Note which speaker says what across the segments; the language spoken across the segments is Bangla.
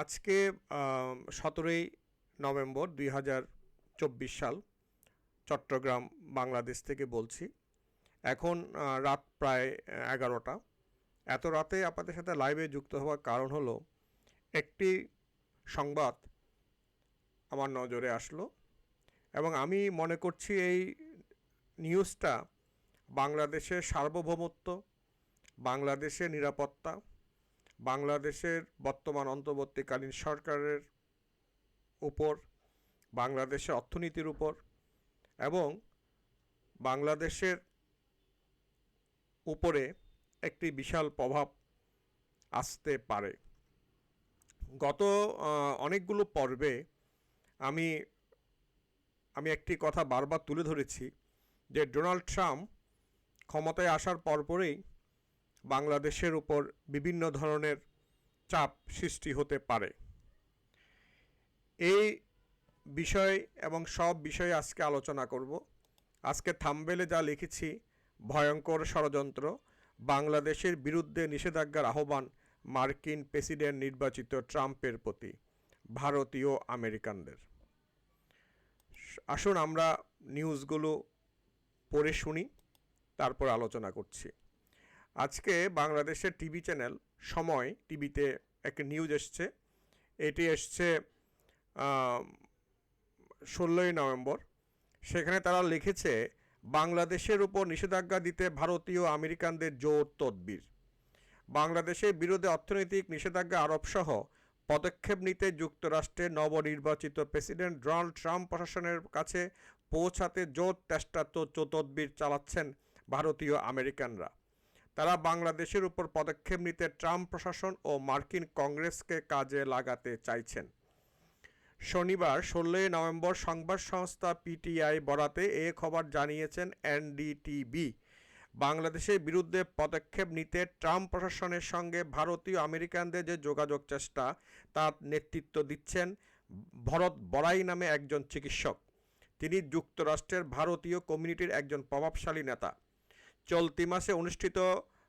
Speaker 1: আজকে সতেরোই নভেম্বর দুই হাজার চব্বিশ সাল চট্টগ্রাম, বাংলাদেশ থেকে বলছি। এখন রাত প্রায় এগারোটা। এত রাতে আপনাদের সাথে লাইভে যুক্ত হওয়ার কারণ হলো, একটি সংবাদ আমার নজরে আসলো এবং আমি মনে করছি এই নিউজটা বাংলাদেশের সার্বভৌমত্ব, বাংলাদেশের নিরাপত্তা বাংলাদেশের বর্তমান অন্তর্বর্তীকালীন সরকারের উপর, বাংলাদেশের অর্থনীতির উপর এবং বাংলাদেশের উপরে একটি বিশাল প্রভাব আসতে পারে। গত অনেকগুলো পর্বে আমি আমি একটি কথা বারবার তুলে ধরেছি যে ডোনাল্ড ট্রাম্প ক্ষমতায় আসার পরপরেই বাংলাদেশের উপর বিভিন্ন ধরনের চাপ সৃষ্টি হতে পারে। এই বিষয় এবং সব বিষয়ে আজকে আলোচনা করব। আজকে থামবেলে যা লিখেছি, ভয়ঙ্কর ষড়যন্ত্র, বাংলাদেশের বিরুদ্ধে নিষেধাজ্ঞার আহ্বান মার্কিন প্রেসিডেন্ট নির্বাচিত ট্রাম্পের প্রতি, ভারতীয় আমেরিকানদের। আসুন আমরা নিউজগুলো পড়ে শুনি, তারপর আলোচনা করছি। আজকে বাংলাদেশের টিভি চ্যানেল সময় টিভিতে একটা নিউজ এসছে। এটি এসছে ষোলোই নভেম্বর। সেখানে তারা লিখেছে, বাংলাদেশের উপর নিষেধাজ্ঞা দিতে ভারতীয় আমেরিকানদের জোর তদবির। বাংলাদেশের বিরুদ্ধে অর্থনৈতিক নিষেধাজ্ঞা আরোপসহ পদক্ষেপ নিতে যুক্তরাষ্ট্রের নবনির্বাচিত প্রেসিডেন্ট ডোনাল্ড ট্রাম্প প্রশাসনের কাছে পৌঁছাতে জোর চেষ্টা তো তদবির চালাচ্ছেন ভারতীয় আমেরিকানরা। তারা বাংলাদেশের উপর পদক্ষেপ নিতে ট্রাম্প প্রশাসন ও মার্কিন কংগ্রেসকে কাজে লাগাতে চাইছেন। শনিবার ষোলোই নভেম্বর সংবাদ সংস্থা পিটিআই বরাতে এ খবর জানিয়েছেন এনডিটিভি। বাংলাদেশের বিরুদ্ধে পদক্ষেপ নিতে ট্রাম্প প্রশাসনের সঙ্গে ভারতীয় আমেরিকানদের যে যোগাযোগ চেষ্টা, তার নেতৃত্ব দিচ্ছেন ভরত বড়াই নামে একজন চিকিৎসক। তিনি যুক্তরাষ্ট্রের ভারতীয় কমিউনিটির একজন প্রভাবশালী নেতা। চলতি মাসে অনুষ্ঠিত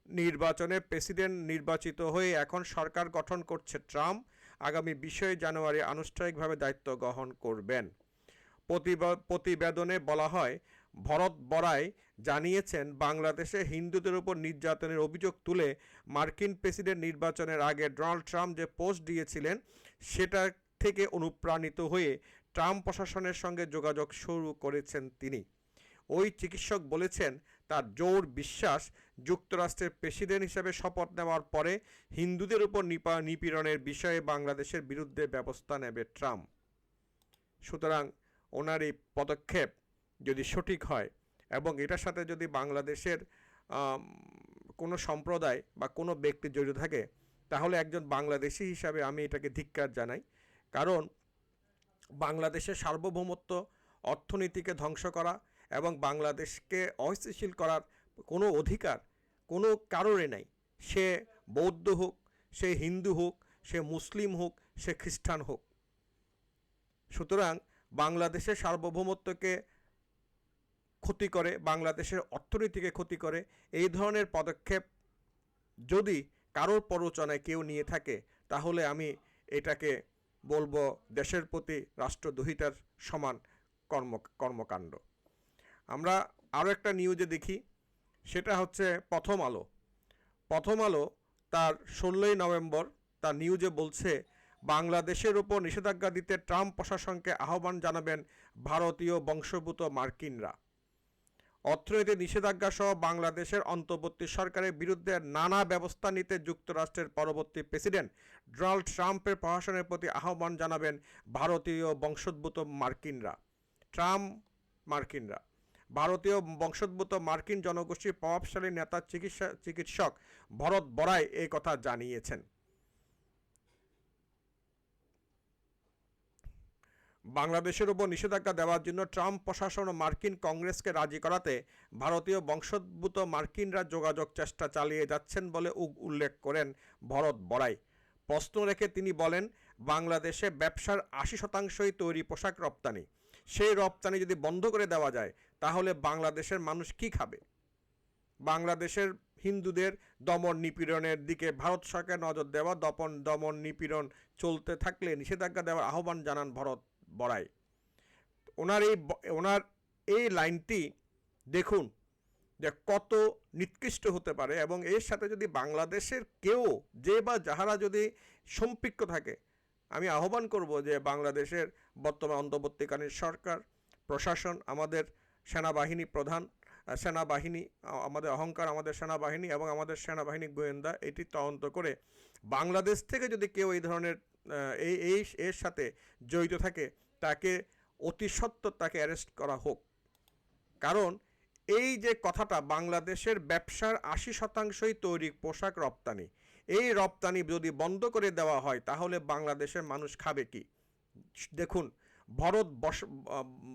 Speaker 1: নির্বাচনে প্রেসিডেন্ট নির্বাচিত হয়ে এখন সরকার গঠন করছে ট্রাম্প। আগামী বিশে জানুয়ারি আনুষ্ঠানিকভাবে দায়িত্ব গ্রহণ করবেন। প্রতিবা- প্রতিবেদনে বলা হয়, ভরত বড়াই জানিয়েছেন, বাংলাদেশে হিন্দুদের উপর নির্যাতনের অভিযোগ তুলে মার্কিন প্রেসিডেন্ট নির্বাচনের আগে ডোনাল্ড ট্রাম্প যে পোস্ট দিয়েছিলেন, সেটা থেকে অনুপ্রাণিত হয়ে ট্রাম্প প্রশাসনের সঙ্গে যোগাযোগ শুরু করেছেন তিনি। ওই চিকিৎসক বলেছেন তার জোর বিশ্বাস যুক্তরাষ্ট্রের প্রেসিডেন্ট হিসেবে শপথ নেওয়ার পরে হিন্দুদের উপর নিপা- নিপীড়নের বিষয়ে বাংলাদেশের বিরুদ্ধে ব্যবস্থা নেবে ট্রাম্প। সুতরাং ওনার এই পদক্ষেপ যদি সঠিক হয় এবং এটার সাথে যদি বাংলাদেশের কোনো সম্প্রদায় বা কোনো ব্যক্তি জড়িত থাকে, তাহলে একজন বাংলাদেশি হিসাবে আমি এটাকে ধিক্কার জানাই। কারণ বাংলাদেশের সার্বভৌমত্ব অর্থনীতিকে ধ্বংস করা এবং বাংলাদেশকে অস্থিতিশীল করার কোনো অধিকার কোনো কারণে নাই। সে বৌদ্ধ হোক, সে হিন্দু হোক, সে মুসলিম হোক, সে খ্রিস্টান হোক। সুতরাং বাংলাদেশের সার্বভৌমত্বকে ক্ষতি করে, বাংলাদেশের অর্থনীতিকে ক্ষতি করে, এই ধরনের পদক্ষেপ যদি কারোর প্ররোচনায় কেউ নিয়ে থাকে, তাহলে আমি এটাকে বলব দেশের প্রতি রাষ্ট্রদ্রোহিতার সমান কর্ম, কর্মকাণ্ড। আমরা আরও একটা নিউজে দেখি, সেটা হচ্ছে প্রথম আলো। প্রথম আলো তার ষোলোই নভেম্বর তার নিউজে বলছে, বাংলাদেশের ওপর নিষেধাজ্ঞা দিতে ট্রাম্প প্রশাসনকে আহ্বান জানাবেন ভারতীয় বংশোদ্ভূত মার্কিনরা। অর্থনীতি নিষেধাজ্ঞা সহ বাংলাদেশের অন্তর্বর্তী সরকারের বিরুদ্ধে নানা ব্যবস্থা নিতে যুক্তরাষ্ট্রের পরবর্তী প্রেসিডেন্ট ডোনাল্ড ট্রাম্পের প্রশাসনের প্রতি আহ্বান জানাবেন ভারতীয় বংশোদ্ভূত মার্কিনরা, ট্রাম্প মার্কিনরা। ভারতীয় বংশোদ্ভূত মার্কিন জনগোষ্ঠীর প্রভাবশালী নেতা চিকিৎসা, চিকিৎসক ভরত বড়াই এই কথা জানিয়েছেন। বাংলাদেশের উপর নিষেধাজ্ঞা দেওয়ার জন্য ট্রাম্প প্রশাসন ও মার্কিন কংগ্রেসকে রাজি করাতে ভারতীয় বংশোদ্ভূত মার্কিনরা যোগাযোগ চেষ্টা চালিয়ে যাচ্ছেন বলে উল্লেখ করেন ভরত বড়াই। প্রশ্ন রেখে তিনি বলেন, বাংলাদেশে ব্যবসার আশি শতাংশই তৈরি পোশাক রপ্তানি। সেই রপ্তানি যদি বন্ধ করে দেওয়া যায় তাহলে বাংলাদেশের মানুষ কি খাবে? বাংলাদেশের হিন্দুদের দমন নিপীড়নের দিকে ভারত সরকার নজর দেওয়া, দপন, দমন নিপীড়ন চলতে থাকলে নিষেধাজ্ঞা দেওয়ার আহ্বান জানান ভরত বড়াই। ওনার এই ওনার এই লাইনটি দেখুন যে কত নিকৃষ্ট হতে পারে এবং এর সাথে যদি বাংলাদেশের কেউ যে বা যাহারা যদি সম্পৃক্ত থাকে, আমি আহ্বান করব যে বাংলাদেশের বর্তমান অন্তর্বর্তীকালীন সরকার, প্রশাসন, আমাদের সেনাবাহিনী প্রধান সেনাবাহিনী আমাদের অহংকার, আমাদের সেনাবাহিনী এবং আমাদের সেনাবাহিনী গোয়েন্দা এটি তদন্ত করে বাংলাদেশ থেকে যদি কেউ এই ধরনের এই এই, এর সাথে জড়িত থাকে, তাকে অতি সত্বর তাকে অ্যারেস্ট করা হোক। কারণ এই যে কথাটা, বাংলাদেশের ব্যবসার আশি শতাংশই তৈরি পোশাক রপ্তানি, এই রপ্তানি যদি বন্ধ করে দেওয়া হয়, তাহলে বাংলাদেশের মানুষ খাবে কি? দেখুন ভরত বস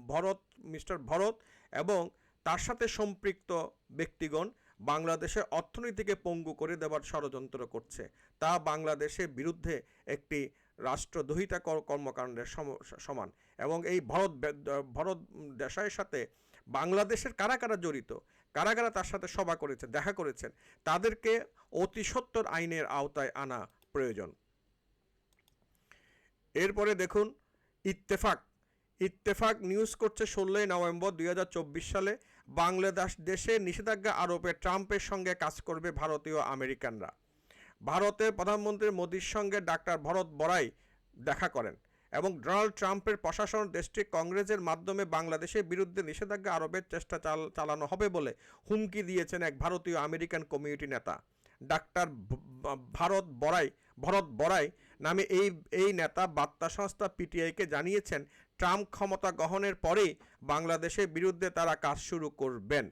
Speaker 1: ভরত, মিস্টার ভরত এবং তার সাথে সম্পৃক্ত ব্যক্তিগণ বাংলাদেশের অর্থনীতিকে পঙ্গু করে দেওয়ার ষড়যন্ত্র করছে। তা বাংলাদেশের বিরুদ্ধে একটি রাষ্ট্রদ্রোহিতা কর- কর্মকাণ্ডের সম- সমান এবং এই ভরত ভরত দেশাইয়ের সাথে বাংলাদেশের কারা কারা জড়িত, কারা কারা তার সাথে সভা করেছেন দেখা করেছেন, তাদেরকে অতি সত্তর আইনের আওতায় আনা প্রয়োজন। এরপরে দেখুন ইত্তেফাক। ইত্তেফাক নিউজ করছে ষোলোই নভেম্বর দুই হাজার চব্বিশ সালে। বাংলাদেশ দেশে নিষেধাজ্ঞা আরোপে ট্রাম্পের সঙ্গে কাজ করবে ভারতীয় আমেরিকানরা। ভারতের প্রধানমন্ত্রী মোদীর সঙ্গে ডাক্তার ভরত বড়াই দেখা করেন এবং ডোনাল্ড ট্রাম্পের প্রশাসন দেশটি কংগ্রেসের মাধ্যমে বাংলাদেশের বিরুদ্ধে নিষেধাজ্ঞা আরোপের চেষ্টা চালানো হবে বলে হুমকি দিয়েছেন এক ভারতীয় আমেরিকান কমিউনিটি নেতা। ডাক্তার ভারত বড়াই, ভরত বড়াই নামে এই এই নেতা বার্তা সংস্থা পিটিআইকে জানিয়েছেন, ট্রাম্প ক্ষমতা গ্রহণের পরেই বাংলাদেশের বিরুদ্ধে তারা কাজ শুরু করবেন।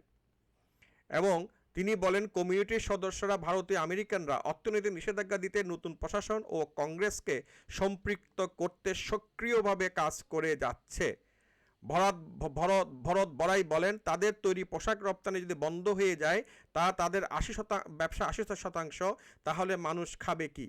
Speaker 1: এবং তিনি বলেন, কমিউনিটির সদস্যরা ভারতীয় আমেরিকানরা অর্থনৈতিক নিষেধাজ্ঞা দিতে নতুন প্রশাসন ও কংগ্রেসকে সম্পৃক্ত করতে সক্রিয়ভাবে কাজ করে যাচ্ছে। ভরত ভরত ভরত বড়াই বলেন, তাদের তৈরি পোশাক রপ্তানি যদি বন্ধ হয়ে যায়, তা তাদের আশি শতাংশ ব্যবসা আশি শতাংশ, তাহলে মানুষ খাবে কি?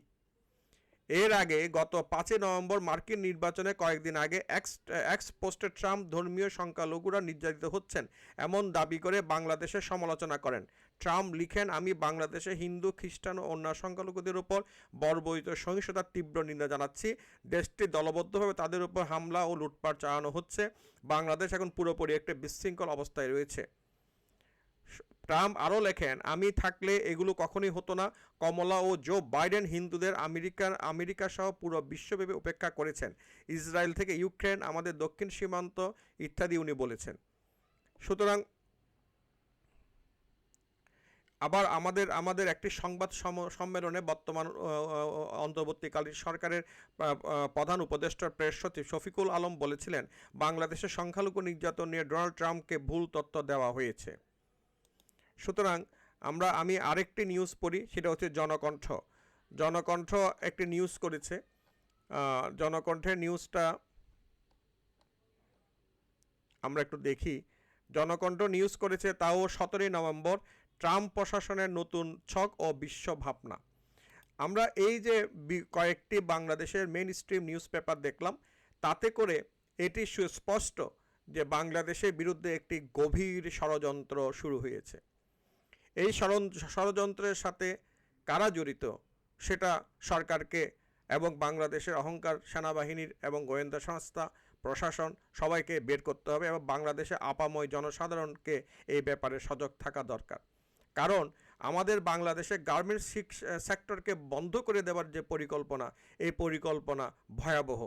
Speaker 1: এর আগে গত পাঁচই নভেম্বর মার্কিন নির্বাচনে কয়েকদিন আগে এক্স এক্স পোস্টে ট্রাম্প ধর্মীয় সংখ্যালঘুরা নির্যাতিত হচ্ছেন এমন দাবি করে বাংলাদেশের সমালোচনা করেন। ট্রাম্প লিখেন, আমি বাংলাদেশে হিন্দু, খ্রিস্টান ও অন্য সংখ্যালঘুদের উপর বর্বরিত সহিংসতার তীব্র নিন্দা জানাচ্ছি। দেশটি দলবদ্ধভাবে তাদের উপর হামলা ও লুটপাট চালানো হচ্ছে। বাংলাদেশ এখন পুরোপুরি একটি বিশৃঙ্খল অবস্থায় রয়েছে। ট্রাম্প আরও লেখেন, আমি থাকলে এগুলো কখনোই হতো না। কমলা ও জো বাইডেন হিন্দুদের আমেরিকার আমেরিকা সহ পুরো বিশ্বব্যাপী উপেক্ষা করেছেন। ইসরায়েল থেকে ইউক্রেন, আমাদের দক্ষিণ সীমান্ত ইত্যাদি উনি বলেছেন। সুতরাং আবার আমাদের আমাদের একটি সংবাদ সম- সম্মেলনে বর্তমান অন্তর্বর্তীকালীন সরকারের প্রধান উপদেষ্টা প্রেস সচিব শফিকুল আলম বলেছিলেন, বাংলাদেশের সংখ্যালঘু নির্যাতন নিয়ে ডোনাল্ড ট্রাম্পকে ভুল তথ্য দেওয়া হয়েছে। সুতরাং আমরা, আমি আরেকটি নিউজ পড়ি, সেটা হচ্ছে জনকণ্ঠ। জনকণ্ঠ একটি নিউজ করেছে। জনকণ্ঠের নিউজটা আমরা একটু দেখি। জনকণ্ঠ নিউজ করেছে, তাও সতেরোই নভেম্বর, ট্রাম্প প্রশাসনের নতুন ছক ও বিশ্ব ভাবনা। আমরা এই যে কয়েকটি বাংলাদেশের মেন স্ট্রিম নিউজ পেপার দেখলাম, তাতে করে এটি সুস্পষ্ট যে বাংলাদেশের বিরুদ্ধে একটি গভীর ষড়যন্ত্র শুরু হয়েছে। এই ষড়যন্ত্রের সাথে কারা জড়িত সেটা সরকারকে এবং বাংলাদেশের অহংকার সেনাবাহিনীর এবং গোয়েন্দা সংস্থা, প্রশাসন সবাইকে বের করতে হবে এবং বাংলাদেশে আপাময় জনসাধারণকে এই ব্যাপারে সজাগ থাকা দরকার। কারণ আমাদের বাংলাদেশে গার্মেন্টস সেক্টরকে বন্ধ করে দেওয়ার যে পরিকল্পনা, এই পরিকল্পনা ভয়াবহ।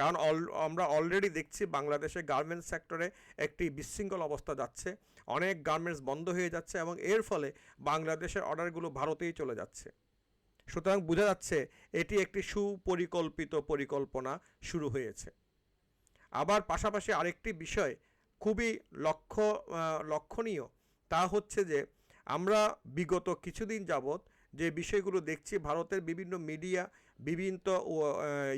Speaker 1: কারণ অল, আমরা অলরেডি দেখছি বাংলাদেশে গার্মেন্টস সেক্টরে একটি বিশৃঙ্খল অবস্থা যাচ্ছে। অনেক গার্মেন্টস বন্ধ হয়ে যাচ্ছে এবং এর ফলে বাংলাদেশের অর্ডারগুলো ভারতেই চলে যাচ্ছে। সুতরাং বোঝা যাচ্ছে এটি একটি সুপরিকল্পিত পরিকল্পনা শুরু হয়েছে। আবার পাশাপাশি আরেকটি বিষয় খুবই লক্ষ্য লক্ষণীয়, তা হচ্ছে যে আমরা বিগত কিছুদিন যাবৎ যে বিষয়গুলো দেখছি, ভারতের বিভিন্ন মিডিয়া বিভিন্ন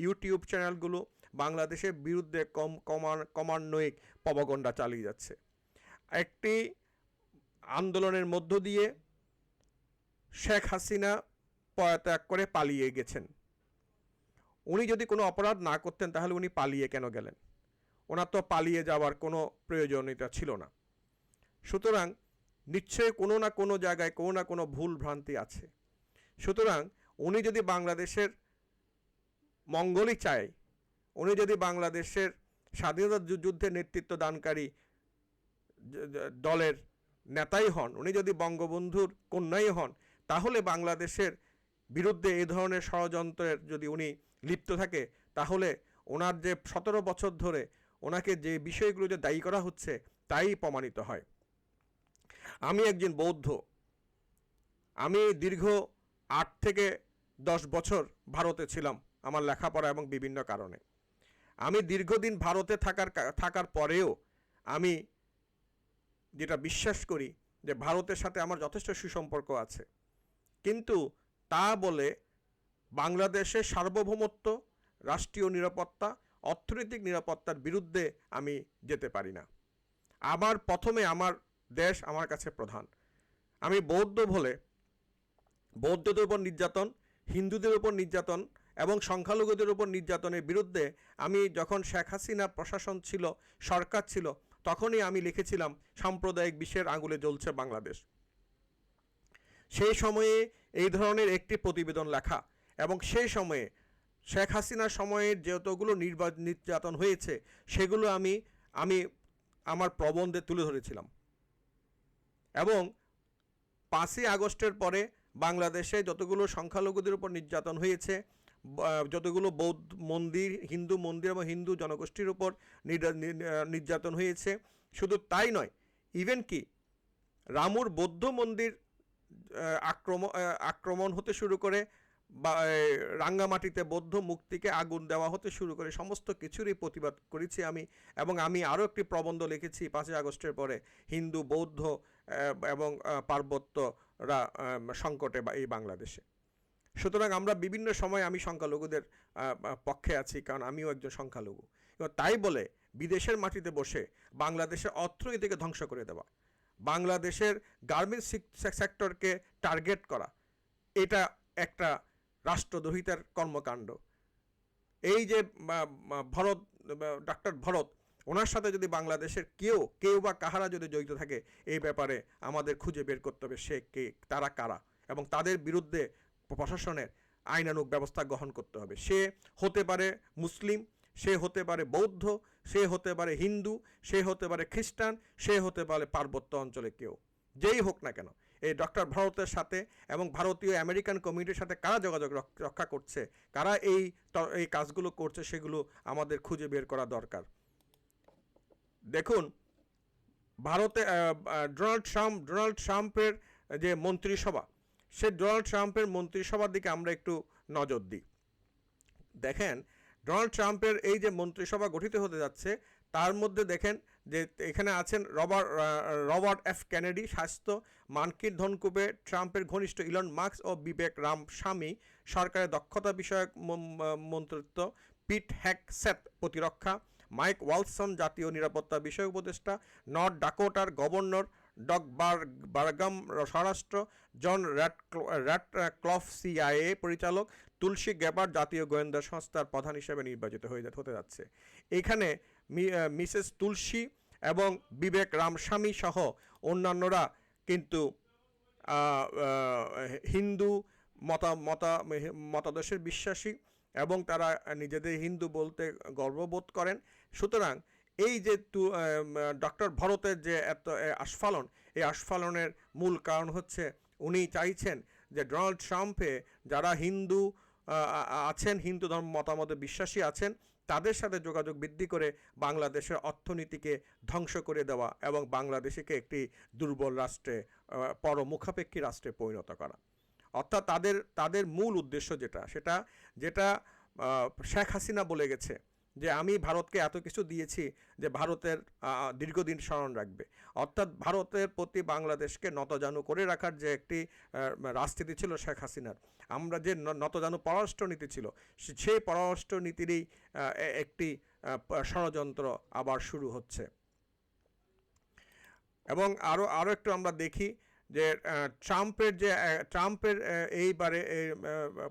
Speaker 1: ইউটিউব চ্যানেলগুলো বাংলাদেশের বিরুদ্ধে কম কমান ক্রমান্বয়িক প্রপাগণ্ডা চালিয়ে যাচ্ছে। একটি আন্দোলনের মধ্য দিয়ে শেখ হাসিনা পদত্যাগ করে পালিয়ে গেছেন। উনি যদি কোনো অপরাধ না করতেন, তাহলে উনি পালিয়ে কেন গেলেন? ওনার তো পালিয়ে যাওয়ার কোনো প্রয়োজনীয়তা ছিল না। সুতরাং নিশ্চয়ই কোনো না কোনো জায়গায় কোনো না কোনো ভুল ভ্রান্তি আছে। সুতরাং উনি যদি বাংলাদেশের মঙ্গলই চায় উনি যদি বাংলাদেশের স্বাধীনতা যুদ্ধে নেতৃত্ব দানকারী দলের নেতাই হন, উনি যদি বঙ্গবন্ধুর কন্যাই হন, তাহলে বাংলাদেশের বিরুদ্ধে এই ধরনের ষড়যন্ত্রের যদি উনি লিপ্ত থাকে, তাহলে ওনার যে সতেরো বছর ধরে ওনাকে যে বিষয়গুলো যে দায়ী করা হচ্ছে, তাই প্রমাণিত হয়। আমি একজন বৌদ্ধ। আমি দীর্ঘ আট থেকে দশ বছর ভারতে ছিলাম আমার লেখাপড়া এবং বিভিন্ন কারণে। আমি দীর্ঘদিন ভারতে থাকার থাকার পরেও আমি যেটা বিশ্বাস করি যে ভারতের সাথে আমার যথেষ্ট সুসম্পর্ক আছে। কিন্তু তা বলে বাংলাদেশের সার্বভৌমত্ব, রাষ্ট্রীয় নিরাপত্তা, অর্থনৈতিক নিরাপত্তার বিরুদ্ধে আমি যেতে পারি না। আমার প্রথমে আমার দেশ আমার কাছে প্রধান। আমি বৌদ্ধ বলে, বৌদ্ধদের উপর নির্যাতন, হিন্দুদের উপর নির্যাতন এবং সংখ্যালঘুদের উপর নির্যাতনের বিরুদ্ধে আমি যখন শেখ হাসিনা প্রশাসন ছিল, সরকার ছিল, তখনই আমি লিখেছিলাম, সাম্প্রদায়িক বিশ্বের আঙুলে জ্বলছে বাংলাদেশ। সেই সময়ে এই ধরনের একটি প্রতিবেদন লেখা এবং সেই সময়ে শেখ হাসিনার সময়ে যতগুলো নির্বা নির্যাতন হয়েছে, সেগুলো আমি আমি আমার প্রবন্ধে তুলে ধরেছিলাম। এবং পাঁচই আগস্টের পরে বাংলাদেশে যতগুলো সংখ্যালঘুদের উপর নির্যাতন হয়েছে যতগুলো বৌদ্ধ মন্দির, হিন্দু মন্দির এবং হিন্দু জনগোষ্ঠীর উপর নির্যাতন হয়েছে, শুধু তাই নয় ইভেন কি রামুর বৌদ্ধ মন্দির আক্রমণ আক্রমণ হতে শুরু করে বা রাঙ্গামাটিতে বৌদ্ধ মুক্তিকে আগুন দেওয়া হতে শুরু করে সমস্ত কিছুরই প্রতিবাদ করেছি আমি এবং আমি আরও একটি প্রবন্ধ লিখেছি পাঁচই আগস্টের পরে, হিন্দু, বৌদ্ধ এবং পার্বত্যরা সংকটে বা এই বাংলাদেশে। সুতরাং আমরা বিভিন্ন সময় আমি সংখ্যালঘুদের পক্ষে আছি, কারণ আমিও একজন সংখ্যালঘু। এবং তাই বলে বিদেশের মাটিতে বসে বাংলাদেশের অর্থনীতিকে ধ্বংস করে দেওয়া, বাংলাদেশের গার্মেন্টস সেক্টরকে টার্গেট করা, এটা একটা রাষ্ট্রদ্রোহিতার কর্মকাণ্ড। এই যে ভরত ডাক্তার ভরত, ওনার সাথে যদি বাংলাদেশের কেউ কেউ বা কাহারা যদি জড়িত থাকে, এই ব্যাপারে আমাদের খুঁজে বের করতে হবে সে কে, তারা কারা? এবং তাদের বিরুদ্ধে প্রশাসনের আইনানুগ ব্যবস্থা গ্রহণ করতে হবে। সে হতে পারে মুসলিম, সে হতে পারে বৌদ্ধ, সে হতে পারে হিন্দু, সে হতে পারে খ্রিস্টান, সে হতে পারে পার্বত্য অঞ্চলে কেউ। যেই হোক না কেন, এই ডক্টর ভারতের সাথে এবং ভারতীয় আমেরিকান কমিউনিটির সাথে কারা যোগাযোগ রক্ষা করছে, কারা এই এই কাজগুলো করছে, সেগুলো আমাদের খুঁজে বের করা দরকার। দেখুন, ভারতে ডোনাল্ড ট্রাম্প, ডোনাল্ড ট্রাম্পের যে মন্ত্রিসভা সে ডোনাল্ড ট্রাম্পের মন্ত্রিসভার দিকে আমরা একটু নজর দিই। দেখেন, ডোনাল্ড ট্রাম্পের এই যে মন্ত্রিসভা গঠিত হতে যাচ্ছে, তার মধ্যে দেখেন যে এখানে আছেন রবার্ট রবার্ট এফ কেনেডি, স্বাস্থ্য, মানকির ধনকুবে ট্রাম্পের ঘনিষ্ঠ ইলন মার্কস ও বিবেক রাম স্বামী সরকারের দক্ষতা বিষয়ক মন্ত্রিত্ব, পিট হ্যাক সেট প্রতিরক্ষা, মাইক ওয়ালসন, জাতীয় নিরাপত্তা বিষয়ক উপদেষ্টা, নর্থ ডাকোটার গভর্নর ডগ বার, বারগাম স্বরাষ্ট্র, John rat Ratcliffe CIA পরিচালক, তুলসী গ্যাবার জাতীয় গোয়েন্দা সংস্থার প্রধান হিসেবে নির্বাচিত হয়ে হতে যাচ্ছে। এখানে মিসেস তুলসী এবং বিবেক রামস্বামী সহ অন্যান্যরা কিন্তু হিন্দু মতা মতা, মতাদর্শের বিশ্বাসী এবং তারা নিজেদের হিন্দু বলতে গর্ববোধ করেন। সুতরাং এই যে ডক্টর ভরতের যে এত আস্ফালন, এই আস্ফালনের মূল কারণ হচ্ছে উনি চাইছেন যে ডোনাল্ড ট্রাম্পে যারা হিন্দু আছেন, হিন্দু ধর্ম মতামতে বিশ্বাসী আছেন, তাদের সাথে যোগাযোগ বৃদ্ধি করে বাংলাদেশের অর্থনীতিকে ধ্বংস করে দেওয়া এবং বাংলাদেশকে একটি দুর্বল রাষ্ট্রে পরমুখাপেক্ষী রাষ্ট্রে পরিণত করা। অর্থাৎ তাদের তাদের মূল উদ্দেশ্য যেটা, সেটা, যেটা শেখ হাসিনা বলে গেছে যে আমি ভারতকে এত কিছু দিয়েছি যে ভারতের দীর্ঘদিন স্মরণ রাখবে। অর্থাৎ ভারতের প্রতি বাংলাদেশকে নতজানু করে রাখার যে একটি রাজনীতি ছিল শেখ হাসিনার, আমরা যে নতজানু পররাষ্ট্র নীতি ছিল সেই পররাষ্ট্র নীতিরই একটি ষড়যন্ত্র আবার শুরু হচ্ছে। এবং আরও আরও একটু আমরা দেখি যে ট্রাম্পের যে ট্রাম্পের এইবারে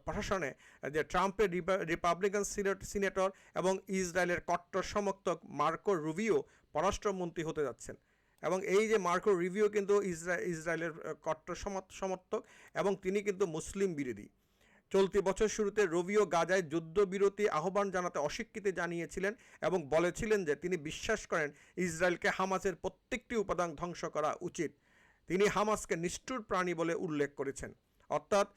Speaker 1: প্রশাসনে, যে ট্রাম্পের রিপাবলিকান সিনেট- সিনেটর এবং ইসরায়েলের কট্টর সমর্থক মার্কো রুবিও পররাষ্ট্রমন্ত্রী হতে যাচ্ছেন। এবং এই যে মার্কো রিভিউ কিন্তু ইসরা, ইসরায়েলের কট্টর সমর্থক এবং তিনি কিন্তু মুসলিম বিরোধী। চলতি বছর শুরুতে রবিও গাজায় যুদ্ধবিরতি আহ্বান জানাতে অস্বীকৃতি জানিয়েছিলেন এবং বলেছিলেন যে তিনি বিশ্বাস করেন ইসরায়েলকে হামাসের প্রত্যেকটি উপাদান ধ্বংস করা উচিত। তিনি হামাসকে নিষ্ঠুর প্রাণী বলে উল্লেখ করেছেন। অর্থাৎ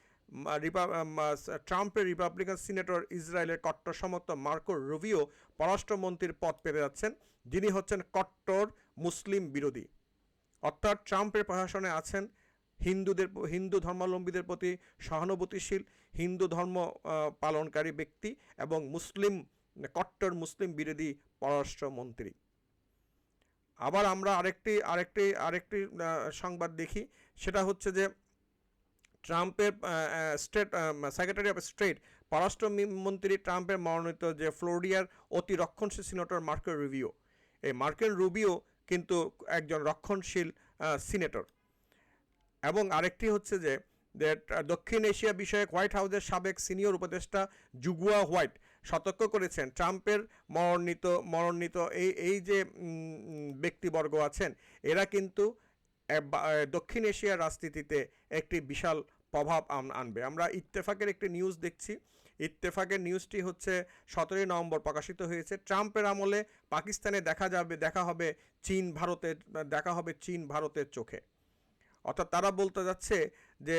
Speaker 1: ট্রাম্পের রিপাবলিকান সিনেটর ইসরায়েলের কট্টর সমর্থক মার্কো রুবিও পররাষ্ট্রমন্ত্রীর পদ পেতে যাচ্ছেন। যিনি হচ্ছেন কট্টর মুসলিম বিরোধী। অর্থাৎ, ট্রাম্পের প্রশাসনে আছেন হিন্দুদের হিন্দু ধর্মাবলম্বীদের প্রতি সহানুভূতিশীল, হিন্দু ধর্ম পালনকারী ব্যক্তি এবং মুসলিম, কট্টর মুসলিম বিরোধী পররাষ্ট্রমন্ত্রী। আবার আমরা আরেকটি আরেকটি আরেকটি সংবাদ দেখি। সেটা হচ্ছে যে ট্রাম্পের স্টেট সেক্রেটারি অফ স্টেট পররাষ্ট্র মন্ত্রী ট্রাম্পের মনোনীত যে ফ্লোরিডার অতি রক্ষণশীল সিনেটর মার্কেল রুবিও, এই মার্কেল রুবিও কিন্তু একজন রক্ষণশীল সিনেটর। এবং আরেকটি হচ্ছে যে দক্ষিণ এশিয়া বিষয়ে হোয়াইট হাউসের সাবেক সিনিয়র উপদেষ্টা জুগুয়া হোয়াইট সতর্ক করেছেন। ট্রাম্পের মনোনীত মনোনীত এই এই যে ব্যক্তিবর্গ আছেন, এরা কিন্তু দক্ষিণ এশিয়ার রাজনীতিতে একটি বিশাল প্রভাব আনবে। আমরা ইত্তেফাকের একটি নিউজ দেখছি। ইত্তেফাকের নিউজটি হচ্ছে, সতেরোই নভেম্বর প্রকাশিত হয়েছে। ট্রাম্পের আমলে পাকিস্তানে দেখা যাবে, দেখা হবে চীন, ভারতের, দেখা হবে চীন, ভারতের চোখে। অর্থাৎ তারা বলতে যাচ্ছে যে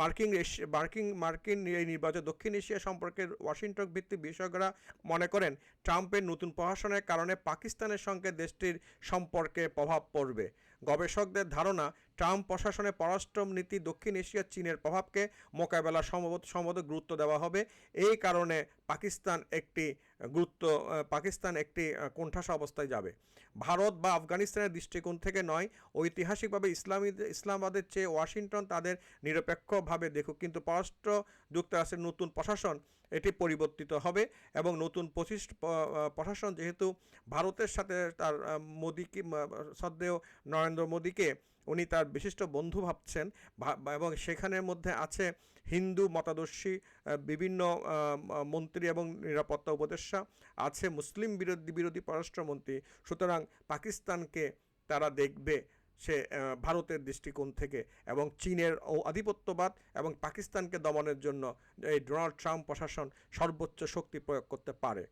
Speaker 1: মার্কিন এশিয়া মার্কিন মার্কিন এই নির্বাচন, দক্ষিণ এশিয়া সম্পর্কে ওয়াশিংটন ভিত্তিক বিশেষজ্ঞরা মনে করেন, ট্রাম্পের নতুন প্রশাসনের কারণে পাকিস্তানের সঙ্গে দেশটির সম্পর্কে প্রভাব পড়বে। গবেষকদের ধারণা ট্রাম্প প্রশাসনের পররাষ্ট্র নীতি দক্ষিণ এশিয়া চীনের প্রভাবকে মোকাবেলা সম্ভবত সম্ভবত গুরুত্ব দেওয়া হবে। এই কারণে পাকিস্তান একটি গুরুত্ব পাকিস্তান একটি কোণঠাসা অবস্থায় যাবে। ভারত বা আফগানিস্তানের দৃষ্টিকোণ থেকে নয় ঐতিহাসিকভাবে ইসলামী ইসলামাবাদের চেয়ে ওয়াশিংটন তাদের নিরপেক্ষভাবে দেখুক। কিন্তু পররাষ্ট্র যুক্তরাষ্ট্রের নতুন প্রশাসন এটি পরিবর্তিত হবে এবং নতুন পঁচিশ প্রশাসন যেহেতু ভারতের সাথে তার মোদিকে আহ, নরেন্দ্র মোদিকে উনি তার বিশিষ্ট বন্ধু ভাবছেন। এবং সেখানের মধ্যে আছে হিন্দু মতাদর্শী বিভিন্ন মন্ত্রী এবং নিরাপত্তা উপদেষ্টা, আছে মুসলিম বিরোধী বিরোধী পররাষ্ট্রমন্ত্রী। সুতরাং পাকিস্তানকে তারা দেখবে সে ভারতের দৃষ্টিকোণ থেকে এবং চীনের আধিপত্যবাদ এবং পাকিস্তানকে দমনের জন্য এই ডোনাল্ড ট্রাম্প প্রশাসন সর্বোচ্চ শক্তি প্রয়োগ করতে পারে।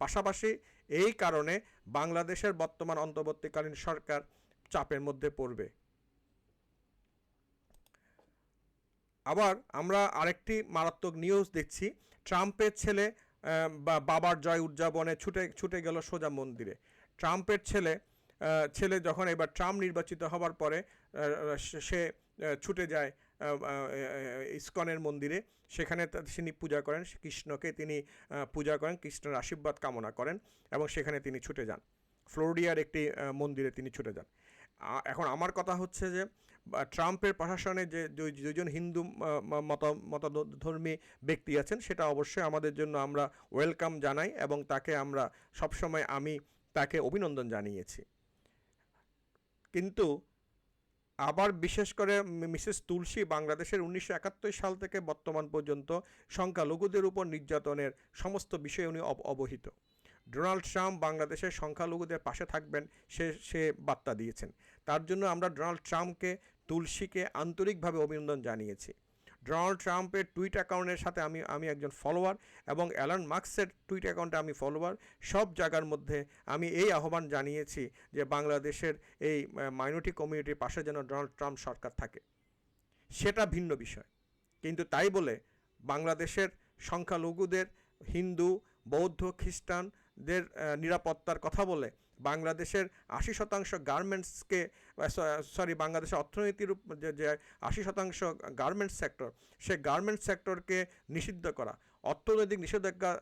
Speaker 1: পাশাপাশি এই কারণে বাংলাদেশের বর্তমান অন্তর্বর্তীকালীন সরকার চাপের মধ্যে পড়বে। আবার আমরা আরেকটি মারাত্মক নিউজ দেখছি। ট্রাম্পের ছেলে বা বাবার জয় উদযাপনে ছুটে ছুটে গেল সোজা মন্দিরে। ট্রাম্পের ছেলে ছেলে যখন এবার ট্রাম্প নির্বাচিত হওয়ার পরে সে- ছুটে যায় আহ, মন্দিরে। সেখানে তিনি পূজা করেন কৃষ্ণকে তিনি পূজা করেন কৃষ্ণের আশীর্বাদ কামনা করেন এবং সেখানে তিনি ছুটে যান। ফ্লোরিডিয়ার একটি মন্দিরে তিনি ছুটে যান। এখন আমার কথা হচ্ছে যে ট্রাম্পের প্রশাসনে যে দুই- দুইজন হিন্দু মত, মতধর্মী ব্যক্তি আছেন, সেটা অবশ্যই আমাদের জন্য আমরা ওয়েলকাম জানাই এবং তাকে আমরা সবসময় আমি তাকে অভিনন্দন জানিয়েছি। কিন্তু আবার বিশেষ করে মিসেস তুলসী বাংলাদেশের উনিশশো একাত্তর সাল থেকে বর্তমান পর্যন্ত সংখ্যালঘুদের উপর নির্যাতনের সমস্ত বিষয়ে উনি অব- অবহিত। ডোনাল্ড ট্রাম্প বাংলাদেশের সংখ্যালঘুদের পাশে থাকবেন, সে সে বার্তা দিয়েছেন। তার জন্য আমরা ডোনাল্ড ট্রাম্পকে তুলসীকে আন্তরিকভাবে অভিনন্দন জানিয়েছি। ডোনাল্ড ট্রাম্পের টুইট অ্যাকাউন্টের সাথে আমি আমি একজন ফলোয়ার এবং অ্যালান মার্কসের টুইট অ্যাকাউন্টে আমি ফলোয়ার। সব জায়গার মধ্যে আমি এই আহ্বান জানিয়েছি যে বাংলাদেশের এই মাইনরিটি কমিউনিটির পাশে যেন ডোনাল্ড ট্রাম্প সরকার থাকে। সেটা ভিন্ন বিষয়। কিন্তু তাই বলে বাংলাদেশের সংখ্যালঘুদের, হিন্দু, বৌদ্ধ, খ্রিস্টানদের নিরাপত্তার কথা বলে বাংলাদেশের আশি শতাংশ গার্মেন্টসকে সরি, বাংলাদেশের অর্থনীতির যে আশি শতাংশ গার্মেন্টস সেক্টর, সে গার্মেন্টস সেক্টরকে নিষিদ্ধ করা, অর্থনৈতিক নিষেধাজ্ঞা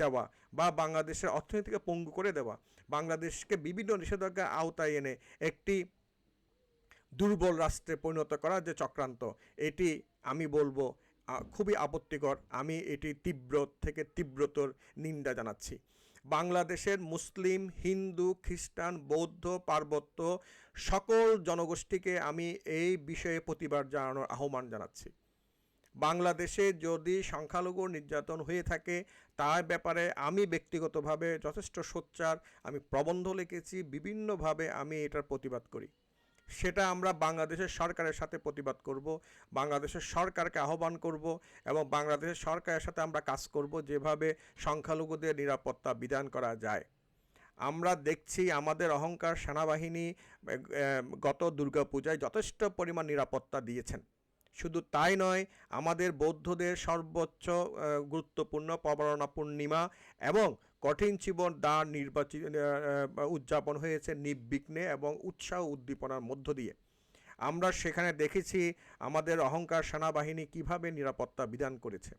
Speaker 1: দেওয়া বা বাংলাদেশের অর্থনীতিকে পঙ্গু করে দেওয়া। বাংলাদেশকে বিভিন্ন নিষেধাজ্ঞার আওতায় এনে একটি দুর্বল রাষ্ট্রে পরিণত করার যে চক্রান্ত, এটি আমি বলব খুবই আপত্তিকর। আমি এটি তীব্র থেকে তীব্রতর নিন্দা জানাচ্ছি। বাংলাদেশের মুসলিম, হিন্দু, খ্রিস্টান, বৌদ্ধ, পার্বত্য সকল জনগোষ্ঠীকে আমি এই বিষয়ে প্রতিবাদ জানানোর আহ্বান জানাচ্ছি। বাংলাদেশে যদি সংখ্যালঘু নির্যাতন হয়ে থাকে, তার ব্যাপারে আমি ব্যক্তিগতভাবে যথেষ্ট সোচ্চার, আমি প্রবন্ধ লিখেছি, বিভিন্নভাবে আমি এটার প্রতিবাদ করি। সেটা আমরা বাংলাদেশের সরকারের সাথে প্রতিবাদ করব, বাংলাদেশের সরকারকে আহ্বান করব এবং বাংলাদেশের সরকারের সাথে আমরা কাজ করব যেভাবে সংখ্যালঘুদের নিরাপত্তা বিধান করা যায়। আমরা দেখছি আমাদের অহংকার সেনাবাহিনী গত দুর্গাপূজায় যথেষ্ট পরিমাণ নিরাপত্তা দিয়েছেন। শুধু তাই নয়, আমাদের বৌদ্ধদের সর্বোচ্চ গুরুত্বপূর্ণ পবরণা পূর্ণিমা এবং কঠিন জীবন দান নির্বাচিত উদযাপন হয়েছে নির্বিঘ্নে এবং উৎসাহ উদ্দীপনার মধ্য দিয়ে। আমরা সেখানে দেখেছি আমাদের অহংকার সেনাবাহিনী কীভাবে নিরাপত্তা বিধান করেছে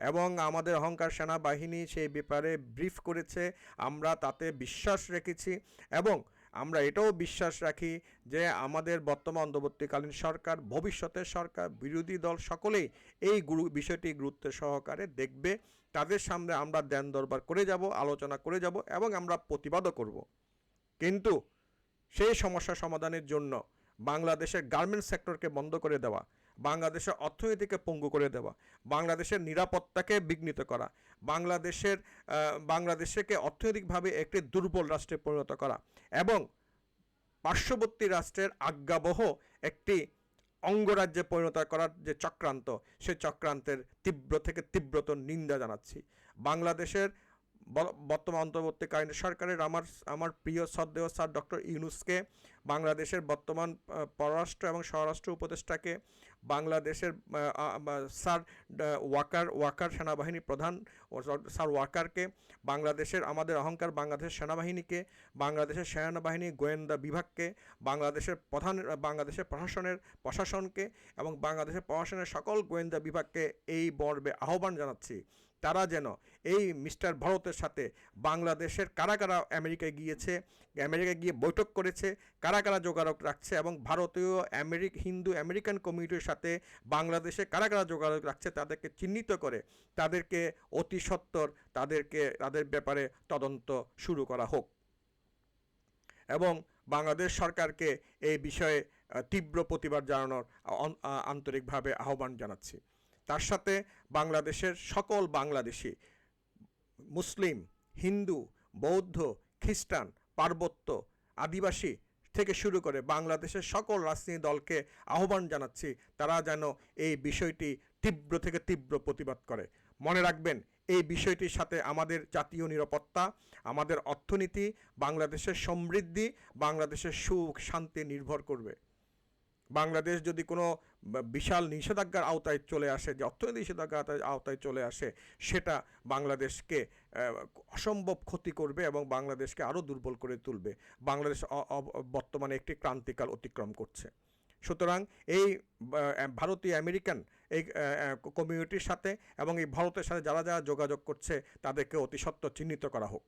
Speaker 1: এবং আমাদের অহংকার সেনাবাহিনী সেই ব্যাপারে ব্রিফ করেছে, আমরা তাতে বিশ্বাস রেখেছি এবং আমরা এটাও বিশ্বাস রাখি যে আমাদের বর্তমান অন্তর্বর্তীকালীন সরকার, ভবিষ্যতের সরকার, বিরোধী দল সকলেই এই গুরু, বিষয়টি গুরুত্ব সহকারে দেখবে। তাদের সামনে আমরা দেন দরবার করে যাব, আলোচনা করে যাব এবং আমরা প্রতিবাদও করব। কিন্তু সেই সমস্যা সমাধানের জন্য বাংলাদেশের গার্মেন্টস সেক্টরকে বন্ধ করে দেওয়া, বাংলাদেশের অর্থনীতিকে পঙ্গু করে দেওয়া, বাংলাদেশের নিরাপত্তাকে বিঘ্নিত করা, বাংলাদেশের বাংলাদেশকে অর্থনৈতিকভাবে একটি দুর্বল রাষ্ট্রে পরিণত করা এবং পার্শ্ববর্তী রাষ্ট্রের আজ্ঞাবহ একটি অঙ্গরাজ্যে পরিণত করার যে চক্রান্ত সেই চক্রান্তের তীব্র থেকে তীব্রতর নিন্দা জানাচ্ছি। বাংলাদেশের বর্তমান অন্তর্বর্তীকালীন সরকারের আমার আমার প্রিয় শ্রদ্ধেয় স্যার ডক্টর ইউনুসকে বাংলাদেশের বর্তমান পররাষ্ট্র এবং স্বরাষ্ট্র উপদেষ্টাকে বাংলাদেশের স্যার ওয়াকার ওয়াকার সেনাবাহিনী প্রধান স্যার ওয়াকারকে, বাংলাদেশের আমাদের অহংকার বাংলাদেশের সেনাবাহিনীকে, বাংলাদেশের সেনাবাহিনী গোয়েন্দা বিভাগকে, বাংলাদেশের প্রধান, বাংলাদেশের প্রশাসনের, প্রশাসনকে এবং বাংলাদেশের প্রশাসনের সকল গোয়েন্দা বিভাগকে এই বর্বে আহ্বান জানাচ্ছি। তারা যেন এই মিস্টার ভারতের সাথে বাংলাদেশের কারা কারা আমেরিকায় গিয়েছে, আমেরিকায় গিয়ে বৈঠক করেছে, কারা কারা যোগাযোগ রাখছে এবং ভারতীয় আমেরিক, হিন্দু, আমেরিকান কমিউনিটির সাথে বাংলাদেশে কারা কারা যোগাযোগ রাখছে তাদেরকে চিহ্নিত করে তাদেরকে অতি সত্বর তাদেরকে, তাদের ব্যাপারে তদন্ত শুরু করা হোক। এবং বাংলাদেশ সরকারকে এই বিষয়ে তীব্র প্রতিবাদ জানানোর আন্তরিকভাবে আহ্বান জানাচ্ছি। তার সাথে বাংলাদেশের সকল বাংলাদেশি, মুসলিম, হিন্দু, বৌদ্ধ, খ্রিস্টান, পার্বত্য, আদিবাসী থেকে শুরু করে বাংলাদেশের সকল রাজনীতি দলকে আহ্বান জানাচ্ছি, তারা যেন এই বিষয়টি তীব্র থেকে তীব্র প্রতিবাদ করে। মনে রাখবেন, এই বিষয়টির সাথে আমাদের জাতীয় নিরাপত্তা, আমাদের অর্থনীতি, বাংলাদেশের সমৃদ্ধি, বাংলাদেশের সুখ, শান্তি নির্ভর করবে। বাংলাদেশ যদি কোনো বিশাল নিষেধাজ্ঞার আওতায় চলে আসে, যে অর্থনৈতিক নিষেধাজ্ঞার আওতায়- চলে আসে, সেটা বাংলাদেশকে অসম্ভব ক্ষতি করবে এবং বাংলাদেশকে আরও দুর্বল করে তুলবে। বাংলাদেশ বর্তমানে একটি ক্রান্তিকাল অতিক্রম করছে। সুতরাং এই ভারতীয় আমেরিকান এই কমিউনিটির সাথে এবং এই ভারতের সাথে যারা যারা যোগাযোগ করছে, তাদেরকে অতি সত্ত্বর চিহ্নিত করা হোক।